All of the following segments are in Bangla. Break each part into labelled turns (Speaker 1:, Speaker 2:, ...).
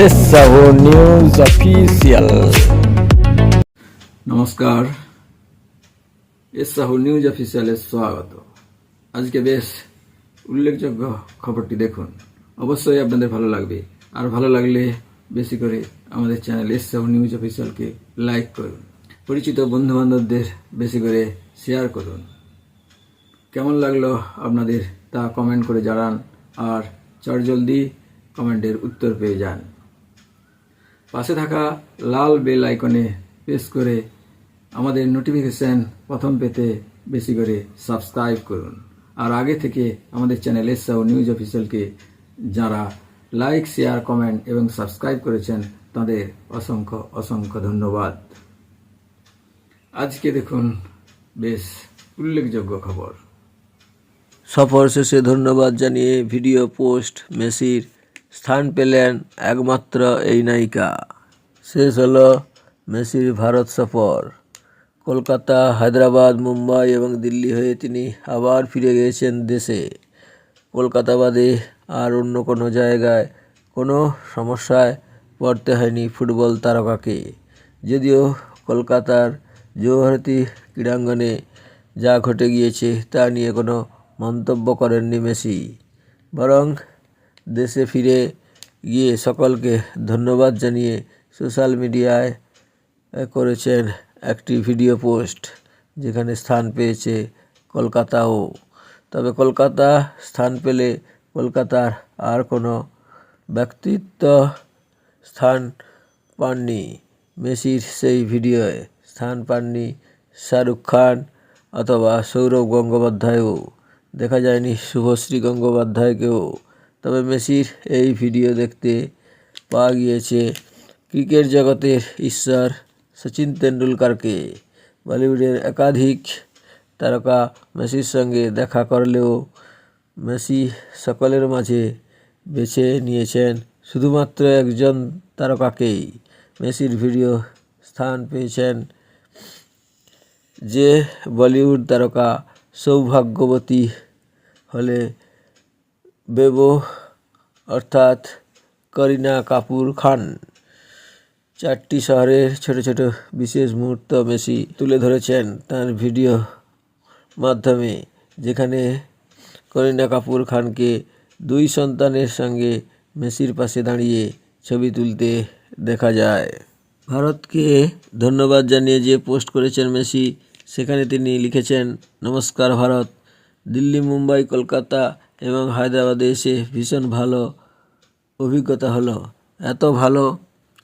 Speaker 1: এস সাহো নিউজ অফিসিয়াল
Speaker 2: নমস্কার। এস সাহু নিউজ অফিসিয়ালে স্বাগত। আজকে বেশ উল্লেখযোগ্য খবরটি দেখুন। অবশ্যই আপনাদের ভালো লাগবে। আর ভালো লাগলে বেশি করে আমাদের চ্যানেল এস সাহু নিউজ অফিসিয়ালকে লাইক করুন। পরিচিত বন্ধু বান্ধবদের বেশি করে শেয়ার করুন। কেমন লাগল আপনাদের তা কমেন্ট করে জানান। আর চটজলদি কমেন্টের উত্তর পেয়ে যান। পাশে থাকা লাল বেল আইকনে প্রেস করে আমাদের নোটিফিকেশান প্রথম পেতে বেশি করে সাবস্ক্রাইব করুন। আর আগে থেকে আমাদের চ্যানেল এসআও নিউজ অফিসিয়ালকে যারা লাইক শেয়ার কমেন্ট এবং সাবস্ক্রাইব করেছেন, তাদের অসংখ্য অসংখ্য ধন্যবাদ। আজকে দেখুন বেশ উল্লেখযোগ্য খবর।
Speaker 3: সফর শেষে ধন্যবাদ জানিয়ে ভিডিও পোস্ট মেসির স্থান পেলেন একমাত্র এই নায়িকা। শেষ হলো মেসির ভারত সফর। কলকাতা, হায়দ্রাবাদ, মুম্বাই এবং দিল্লি হয়ে তিনি আবার ফিরে গিয়েছেন দেশে। কলকাতা বাদে আর অন্য কোনো জায়গায় কোনো সমস্যায় পড়তে হয়নি ফুটবল তারকাকে। যদিও কলকাতার যুবভারতী ক্রীড়াঙ্গনে যা ঘটে গিয়েছে তা নিয়ে কোনো মন্তব্য করেননি মেসি। বরং দেশে ফিরে গিয়ে সকলকে ধন্যবাদ জানিয়ে সোশ্যাল মিডিয়ায় করেছেন একটি ভিডিও পোস্ট যেখানে স্থান পেয়েছে কলকাতাও। তবে কলকাতা স্থান পেলে কলকাতার আর কোনো ব্যক্তিত্ব স্থান পাননি। মেসির সেই ভিডিওয়ে স্থান পাননি শাহরুখ খান অথবা সৌরভ গঙ্গোপাধ্যায়ও। দেখা যায়নি শুভশ্রী গঙ্গোপাধ্যায়কেও। তবে মেসির এই ভিডিও দেখতে পাওয়া গিয়েছে ক্রিকেট জগতের ঈশ্বর সচিন তেন্ডুলকারকে। বলিউডের একাধিক তারকা মেসির সঙ্গে দেখা করলেও মেসি সকলের মাঝে বেছে নিয়েছেন শুধুমাত্র একজন তারকাকেই। মেসির ভিডিও স্থান পেয়েছেন যে বলিউড তারকা সৌভাগ্যবতী হলে বেবো অর্থাৎ করিনা কাপুর খান। চারটি শহরের ছোট ছোট বিশেষ মুহূর্ত মেসি তুলে ধরেছেন তার ভিডিও মাধ্যমে, যেখানে করিনা কাপুর খানকে দুই সন্তানের সঙ্গে মেসির পাশে দাঁড়িয়ে ছবি তুলতে দেখা যায়। ভারতকে ধন্যবাদ জানিয়ে যে পোস্ট করেছেন মেসি, সেখানে তিনি লিখেছেন, নমস্কার ভারত, দিল্লি, মুম্বাই, কলকাতা এবং হায়দ্রাবাদে এসে ভীষণ ভালো অভিজ্ঞতা হলো। এত ভালো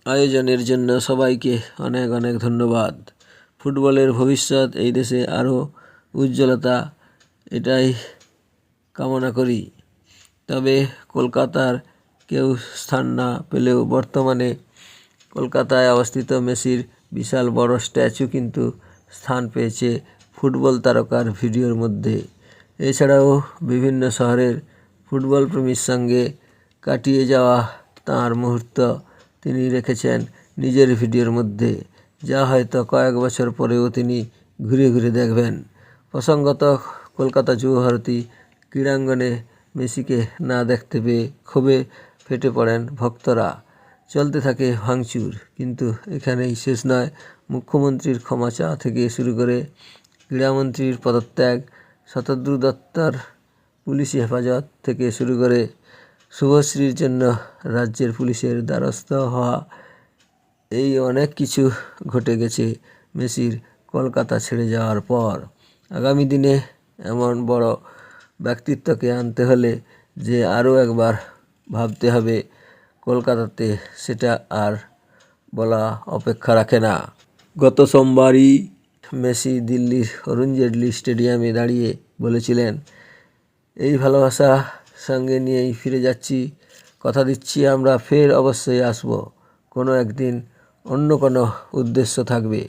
Speaker 3: আয়োজনের জন্য সবাইকে অনেক অনেক ধন্যবাদ। ফুটবলের ভবিষ্যৎ, এই দেশে আরও উজ্জ্বলতা, এটাই কামনা করি। তবে কলকাতার কেউ স্থান না পেলেও বর্তমানে কলকাতায় অবস্থিত মেসির বিশাল বড় স্ট্যাচু কিন্তু স্থান পেয়েছে ফুটবল তারকার ভিডিওর মধ্যে। এছাড়াও বিভিন্ন শহরের ফুটবল প্রেমীর সঙ্গে কাটিয়ে যাওয়া তাঁর মুহূর্ত তিনি রেখেছেন নিজের ভিডিওর মধ্যে, যা হয়তো কয়েক বছর পরেও তিনি ঘুরে ঘুরে দেখবেন। প্রসঙ্গত, কলকাতা যুবভারতী ক্রীড়াঙ্গনে মেসিকে না দেখতে পেয়ে ক্ষোভে ফেটে পড়েন ভক্তরা। চলতে থাকে ভাঙচুর, কিন্তু এখানেই শেষ নয়। মুখ্যমন্ত্রীর ক্ষমা চাওয়া থেকে শুরু করে ক্রীড়ামন্ত্রীর পদত্যাগ শতদ্রু দত্তর পুলিশি হেফাজত থেকে শুরু করে শুভশ্রীর জন্য রাজ্যের পুলিশের দ্বারস্থ হওয়া এই অনেক কিছু ঘটে গেছে মেসির কলকাতা ছেড়ে যাওয়ার পর। আগামী দিনে এমন বড় ব্যক্তিত্বকে আনতে হলে যে আরও একবার ভাবতে হবে, কলকাতাতে সেটা আর বলা অপেক্ষা রাখে না। গত সোমবারই মেসি দিল্লির অরুণ জেটলি স্টেডিয়ামে দাঁড়িয়ে বলেছিলেন, এই ভালোবাসা সঙ্গে নিয়েই ফিরে যাচ্ছি, কথা দিচ্ছি আমরা, ফের অবশ্যই আসব। কোনো একদিন অন্য কোনো উদ্দেশ্য থাকবে,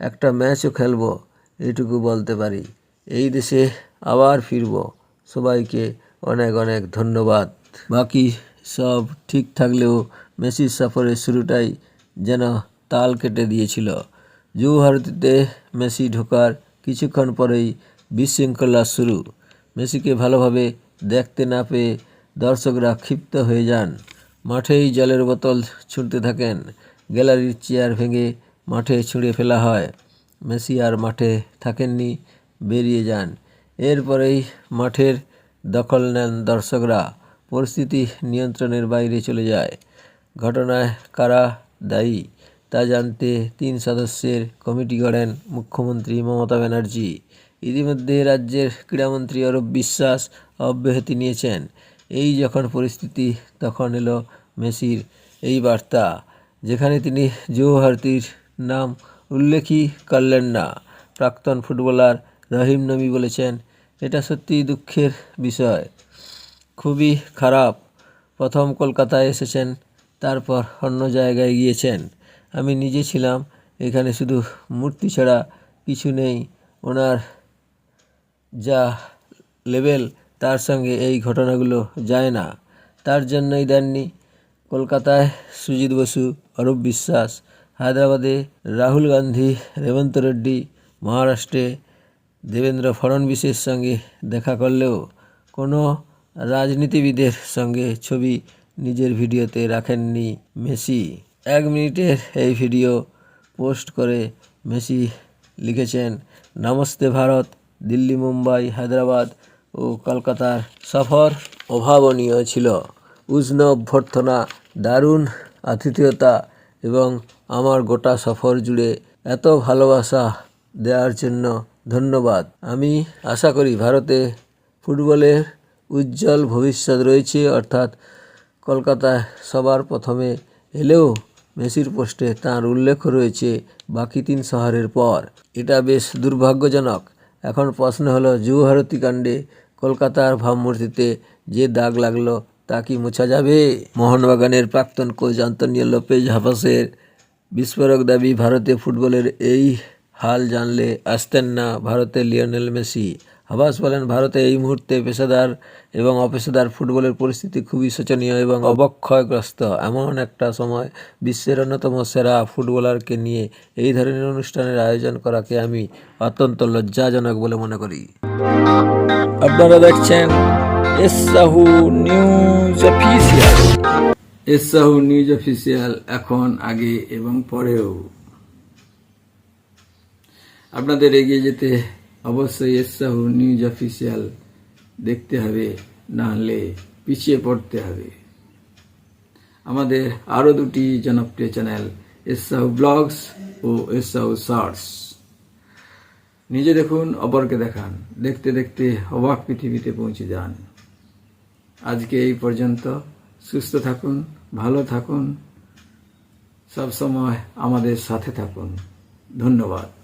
Speaker 3: একটা ম্যাচও খেলব, এটুকু বলতে পারি। এই দেশে আবার ফিরব। সবাইকে অনেক অনেক ধন্যবাদ। বাকি সব ঠিক থাকলেও মেসির সফরের শুরুটাই যেন তাল কেটে দিয়েছিল। যুবভারতীতে মেসি ঢোকার কিছুক্ষণ পরেই বিশৃঙ্খলা শুরু। মেসিকে ভালোভাবে দেখতে না পেয়ে দর্শকরা ক্ষিপ্ত হয়ে যান। মাঠেই জলের বোতল ছুঁড়তে থাকেন। গ্যালারির চেয়ার ভেঙে মাঠে ছুঁড়ে ফেলা হয়। মেসি আর মাঠে থাকেননি, বেরিয়ে যান। এরপরেই মাঠের দখল নেন দর্শকরা। পরিস্থিতি নিয়ন্ত্রণের বাইরে চলে যায়। ঘটনায় কারা দায়ী? তা জানতে তিন সদস্যের কমিটি গড়েন মুখ্যমন্ত্রী মমতা ব্যানার্জি। ইতিমধ্যে রাজ্যের ক্রীড়ামন্ত্রী অরূপ বিশ্বাস অব্যাহতি নিয়েছেন। এই যখন পরিস্থিতি, তখন এলো মেসির এই বার্তা, যেখানে তিনি যুব ভারতীর নাম উল্লেখই করলেন না। প্রাক্তন ফুটবলার রহিম নবী বলেছেন, এটা সত্যিই দুঃখের বিষয়। খুবই খারাপ। প্রথম কলকাতায় এসেছেন, তারপর অন্য জায়গায় গিয়েছেন। আমি নিজে ছিলাম। এখানে শুধু মূর্তি ছাড়া কিছু নেই। ওনার যা লেভেল তার সঙ্গে এই ঘটনাগুলো যায় না। তার জন্যই দেননি। কলকাতায় সুজিত বসু, অরূপ বিশ্বাস, হায়দ্রাবাদে রাহুল গান্ধী, রেবন্ত রেড্ডি, মহারাষ্ট্রে দেবেন্দ্র ফড়নবিসের সঙ্গে দেখা করলেও কোনো রাজনীতিবিদের সঙ্গে ছবি নিজের ভিডিওতে রাখেননি মেসি। এক মিনিটের এই ভিডিও পোস্ট করে মেসি লিখেছেন, নমস্তে ভারত, দিল্লি, মুম্বাই, হায়দ্রাবাদ ও কলকাতার সফর অভাবনীয় ছিল। উষ্ণ অভ্যর্থনা দারুণ আতিথেয়তা এবং আমার গোটা সফর জুড়ে এত ভালোবাসা দেওয়ার জন্য ধন্যবাদ। আমি আশা করি ভারতে ফুটবলের উজ্জ্বল ভবিষ্যৎ রয়েছে, অর্থাৎ কলকাতায় সবার প্রথমে এলেও মেসির পোস্টে তার উল্লেখ রয়েছে, বাকি তিন শহরের পর। এটা বেশ দুর্ভাগ্যজনক। এখন প্রশ্ন হলো যুবভারতী কাণ্ডে কলকাতার ভাবমূর্তিতে যে দাগ লাগল, তা কি মোছা যাবে? মোহনবাগানের প্রাক্তন কোচ আন্তনিও লোপেজ হাফাসের বিস্ফোরক দাবি ভারতে ফুটবলের এই হাল জানলে আসতেন না ভারতের লিওনেল মেসি। হাবাস বলেন, ভারতে এই মুহূর্তে পেশাদার এবং অপেশাদার ফুটবলের পরিস্থিতি খুবই শোচনীয় এবং অবক্ষয়গ্রস্ত। এমন একটা সময় বিশ্বের অন্যতম সেরা ফুটবলারকে নিয়ে এই ধরনের অনুষ্ঠানের আয়োজন করাকে আমি অত্যন্ত লজ্জাজনক বলে মনে করি।
Speaker 1: আপনারা দেখছেন S Sahu news official.
Speaker 2: S Sahu news official এখন, আগে এবং পরেও। আপনাদের এগিয়ে যেতে অবশ্যই এসাহু নিউজ অফিসিয়াল দেখতে হবে, না হলে পিছিয়ে পড়তে হবে। আমাদের আরও দুটি জনপ্রিয় চ্যানেল এসাহু ব্লগস ও এসাহু শর্টস। নিজে দেখুন, অপরকে দেখান। দেখতে দেখতে অবাক পৃথিবীতে পৌঁছে যান। আজকে এই পর্যন্ত। সুস্থ থাকুন, ভালো থাকুন সব সময় আমাদের সাথে থাকুন। ধন্যবাদ।